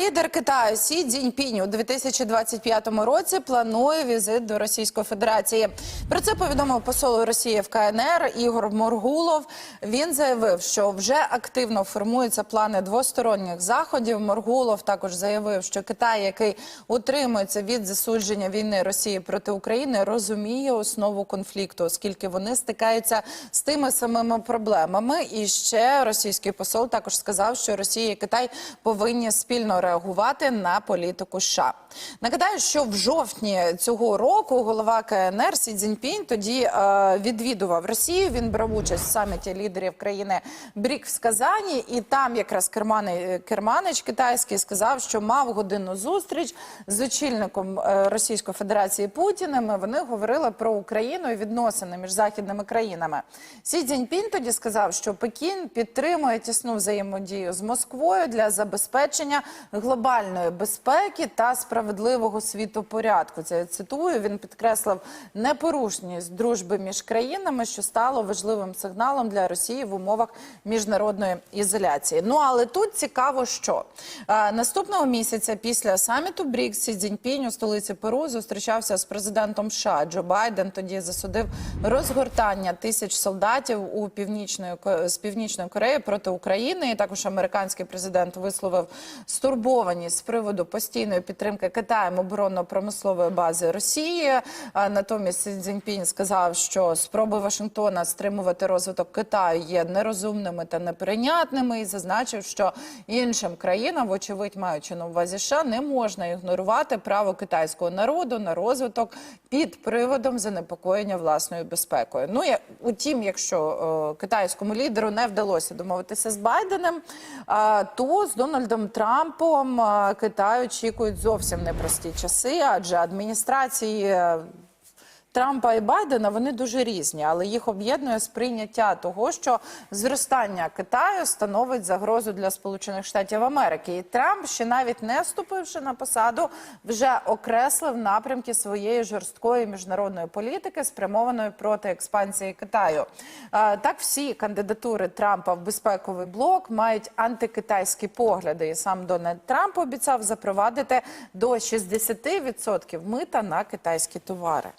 Лідер Китаю Сі Цзіньпінь у 2025 році планує візит до Російської Федерації. Про це повідомив посол Росії в КНР Ігор Моргулов. Він заявив, що вже активно формуються плани двосторонніх заходів. Моргулов також заявив, що Китай, який утримується від засудження війни Росії проти України, розуміє основу конфлікту, оскільки вони стикаються з тими самими проблемами. І ще російський посол також сказав, що Росія і Китай повинні спільно реагувати на політику США. Нагадаю, що в жовтні цього року голова КНР Сі Цзіньпінь тоді е, відвідував Росію. Він брав участь в саміті лідерів країни БРІК в Казані, і там якраз Кермани, Керманич китайський сказав, що мав годинну зустріч з очільником е, Російської Федерації Путіним. Вони говорили про Україну і відносини між західними країнами. Сі Цзіньпінь тоді сказав, що Пекін підтримує тісну взаємодію з Москвою для забезпечення глобальної безпеки та справедливого світопорядку. Це я цитую. Він підкреслив непорушність дружби між країнами, що стало важливим сигналом для Росії в умовах міжнародної ізоляції. Ну але тут цікаво, що наступного місяця після саміту БРІКС Сі Цзіньпінь у столиці Перу зустрічався з президентом США Джо Байден. Тоді засудив розгортання тисяч солдатів у північної з північної Кореї проти України. І також американський президент висловив стурбованість з приводу постійної підтримки Китаєм оборонно-промислової бази Росії. Натомість Сі Цзіньпінь сказав, що спроби Вашингтона стримувати розвиток Китаю є нерозумними та неприйнятними, і зазначив, що іншим країнам, вочевидь, маючи на увазі США, не можна ігнорувати право китайського народу на розвиток під приводом занепокоєння власною безпекою. Ну я утім, якщо е, китайському лідеру не вдалося домовитися з Байденом, е, то з Дональдом Трампом е, Китай очікують зовсім непрості часи, адже адміністрації. Е, Трампа і Байдена вони дуже різні, але їх об'єднує сприйняття того, що зростання Китаю становить загрозу для Сполучених Штатів Америки. І Трамп, ще навіть не вступивши на посаду, вже окреслив напрямки своєї жорсткої міжнародної політики, спрямованої проти експансії Китаю. Так, всі кандидатури Трампа в безпековий блок мають антикитайські погляди. І сам Дональд Трамп обіцяв запровадити до 60% мита на китайські товари.